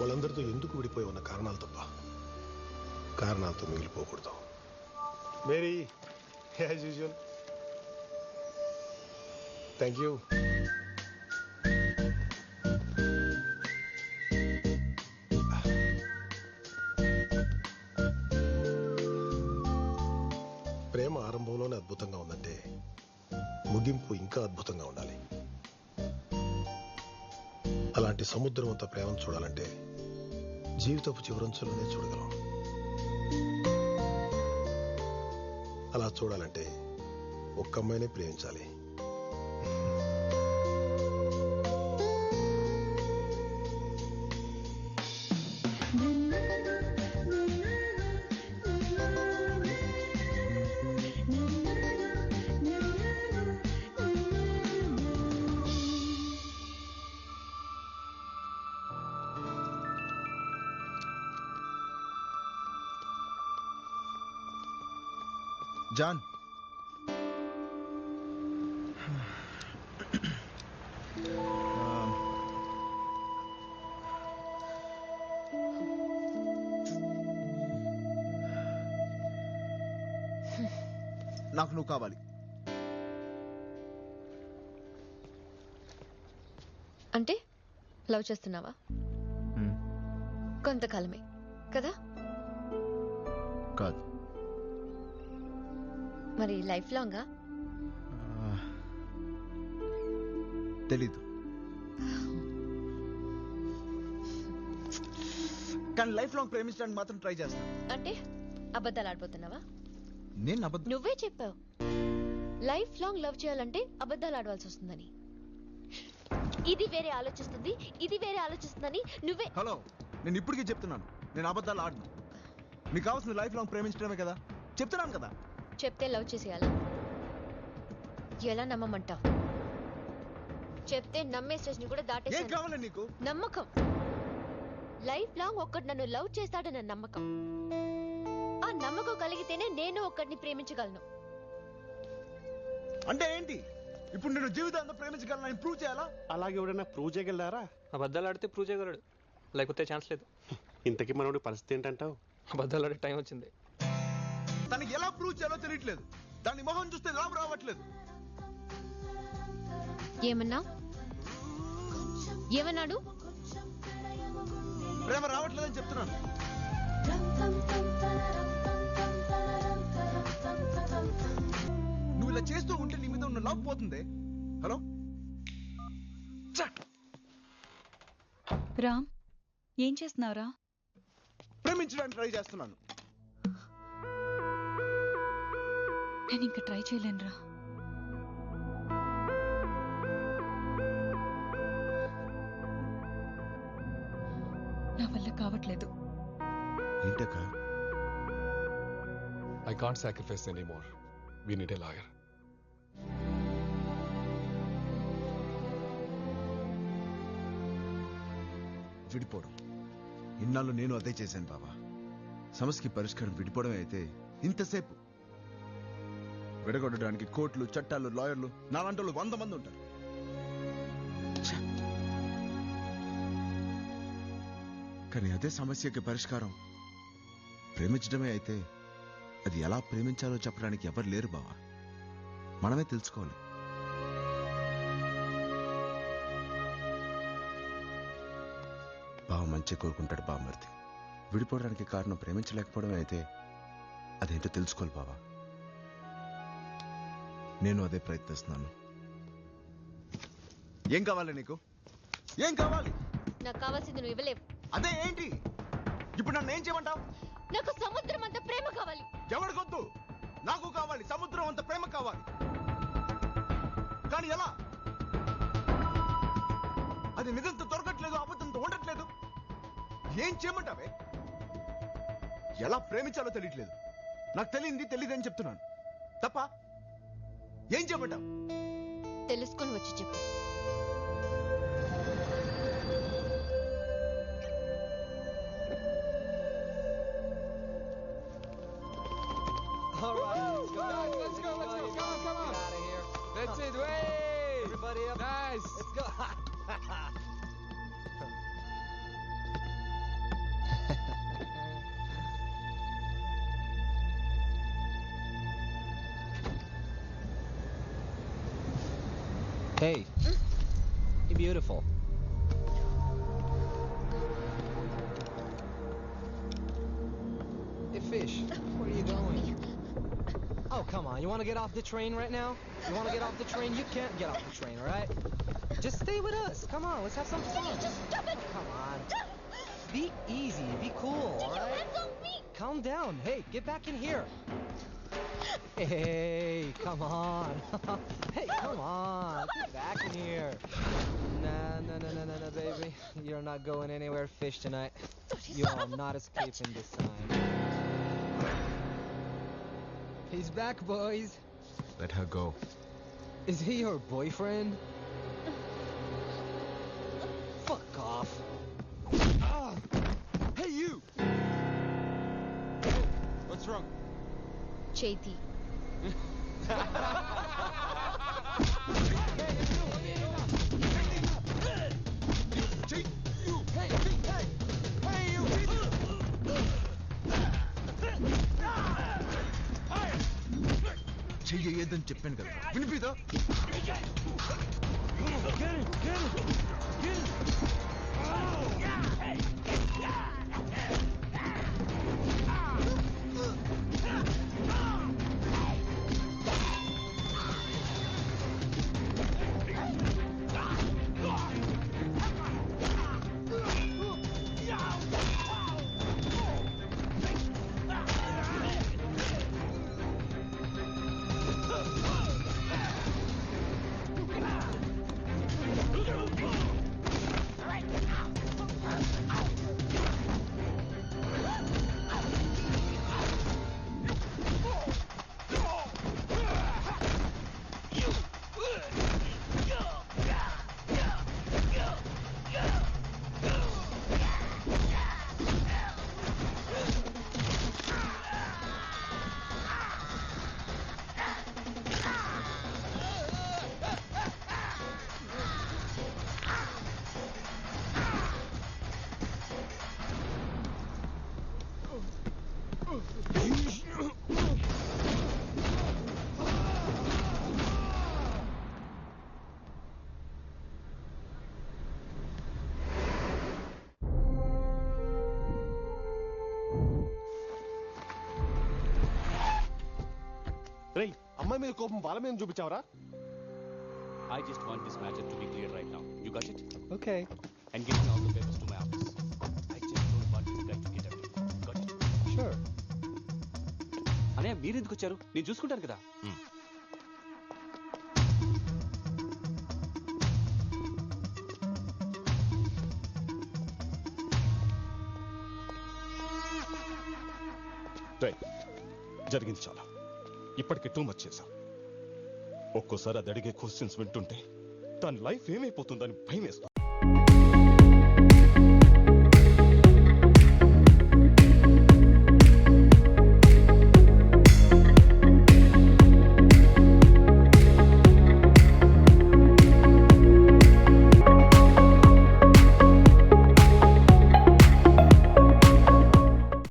వాళ్ళందరితో ఎందుకు విడిపోయి ఉన్న కారణాలు తప్ప? కారణాలతో మిగిలిపోకూడదు. Mary as usual thank you ప్రేమ ఆరంభంలోనే అద్భుతంగా ఉందంటే ముగింపు ఇంకా అద్భుతంగా ఉండాలి. అలాంటి సముద్రం అంత ప్రేమను చూడాలంటే జీవితపు చివరంచులోనే చూడగలం. అలా చూడాలంటే ఒక్క అమ్మాయినే ప్రేమించాలి. జాన్. నాకు నువ్వు కావాలి. అంటే లవ్ చేస్తున్నావా? కొంతకాలమే కదా? కాదు. మరి లైఫ్ లాంగా? తెలీదు. కానీ లైఫ్ లాంగ్ ప్రేమించడానికి మాత్రం ట్రై చేస్తాను అంటే అబద్ధాలు ఆడిపోతున్నావా నేను అబద్ధం నువ్వే చెప్పావు. లైఫ్ లాంగ్ లవ్ చేయాలంటే అబద్ధాలు ఆడవలసి వస్తుందని. ఇది వేరే ఆలోచిస్తుంది ఇది వేరే ఆలోచిస్తుందని నువ్వే హలో నేను ఇప్పటికీ చెప్తున్నాను. నేను అబద్ధాలు ఆడను. మీకు కావాల్సిన లైఫ్ లాంగ్ ప్రేమించడమే కదా. చెప్తున్నాను కదా. చెప్తే లవ్ చేసేయాలా? ఎలా నమ్మమంటావు? చెప్తే నమ్మే స్టేజ్ కూడా కావాలి నీకు? నమ్మకం. లైఫ్ లాంగ్ ఒక్కడు నన్ను లవ్ చేస్తాడన్న నమ్మకం. ఆ నమ్మకం కలిగితేనే నేను ఒక్కడిని ప్రేమించగలను. అంటే ఏంటి? ఇప్పుడు నేను జీవితాంతం ప్రేమించగలను ప్రూవ్ చేయాలా? అలాగే ఎవడైనా ప్రూవ్ చేయగలరా అబద్ధాలు ఆడితే ప్రూవ్ చేయగలడు. లేకపోతే ఛాన్స్ లేదు. ఇంతకీ మనోడి పరిస్థితి ఏంటంటావు? అబద్ధాలు ఆడే టైం వచ్చింది. తనకి ఎలా ప్రూవ్ చేయాలో తెలియట్లేదు. దాని మొహం చూస్తే లాభం రావట్లేదు. ఏమన్నా? ఏమన్నాడు? ప్రేమ రావట్లేదని చెప్తున్నాను. నువ్వు ఇలా చేస్తూ ఉంటే నీ మీద ఉన్న లవ్ పోతుంది. హలో? రామ్ ఏం చేస్తున్నావురా? ప్రేమించడానికి ట్రై చేస్తున్నాను. నేను ఇంకా ట్రై చేయలేనురా. నా వల్ల కావట్లేదు. ఏంటక్క? I can't sacrifice anymore. We need a lawyer. విడిపోవడం. ఇన్నాళ్ళు నేను అదే చేశాను బాబా సమస్యకి పరిష్కారం విడిపోవడమే అయితే ఇంతసేపు విడగొట్టడానికి కోర్టులు చట్టాలు లాయర్లు నాలాంటి వంద మంది ఉంటారు. కానీ అదే సమస్యకి పరిష్కారం. ప్రేమించడమే అయితే అది ఎలా ప్రేమించాలో చెప్పడానికి ఎవరు లేరు బావా. మనమే తెలుసుకోవాలి. బావ మంచి కోరుకుంటాడు బామ్మర్ది విడిపోవడానికి కారణం ప్రేమించలేకపోవడమే అయితే అదేంటో తెలుసుకోవాలి బావా. నేను అదే ప్రయత్నిస్తున్నాను. ఏం కావాలి నీకు? ఏం కావాలి? నాకు కావాల్సింది నువ్వు ఇవ్వలేవు. అదే ఏంటి? ఇప్పుడు నన్ను ఏం చేయమంటావు? నాకు సముద్రం అంత ప్రేమ కావాలి. ఎవరికొద్దు నాకు కావాలి సముద్రం అంత ప్రేమ కావాలి. కానీ ఎలా? అది నిజంతో దొరకట్లేదు అబద్ధంతో ఉండట్లేదు. ఏం చేయమంటావే? ఎలా ప్రేమించాలో తెలియట్లేదు. నాకు తెలియంది తెలియదని చెప్తున్నాను. తప్ప ఏం చేయమంటావు తెలుసుకొని వచ్చి చెప్పు All right, let's go. Guys, let's go, let's go. Come on, come on. out of here. That's it. Way. Everybody up. Nice. Let's go. Hey, you're beautiful. Hey, fish, where are you going? Oh, come on. You want to get off the train right now? You want to get off the train? You can't get off the train, all right? Just stay with us. Come on, let's have some fun. Just stop it! Come on. Be easy. Be cool, all Take your right? hands off me! Calm down. Hey, get back in here. Hey, come on. hey, come on. Get back in here. Nah, no, no, no, no, no, baby. You're not going anywhere fish tonight. You are not escaping this time. He's back, boys. Let her go. Is he your boyfriend? చేతి. చెయ్యొద్దని చెప్పాను కదా. వినిపిదా రేయ్ అమ్మాయి మీద కోపం వాళ్ళ మీద చూపించావరా I just want this matter to be clear right now. You got it? Okay. And give me all the papers to my office. I just don't want you guys to get away. Got it? Sure. అనే మీరు ఎందుకు వచ్చారు నేను చూసుకుంటాను కదా జరిగింది చాలా ఇప్పటికి టూ మచ్ చేశావు ఒక్కోసారి అది అడిగే క్వశ్చన్స్ వింటుంటే దాని లైఫ్ ఏమైపోతుందని భయం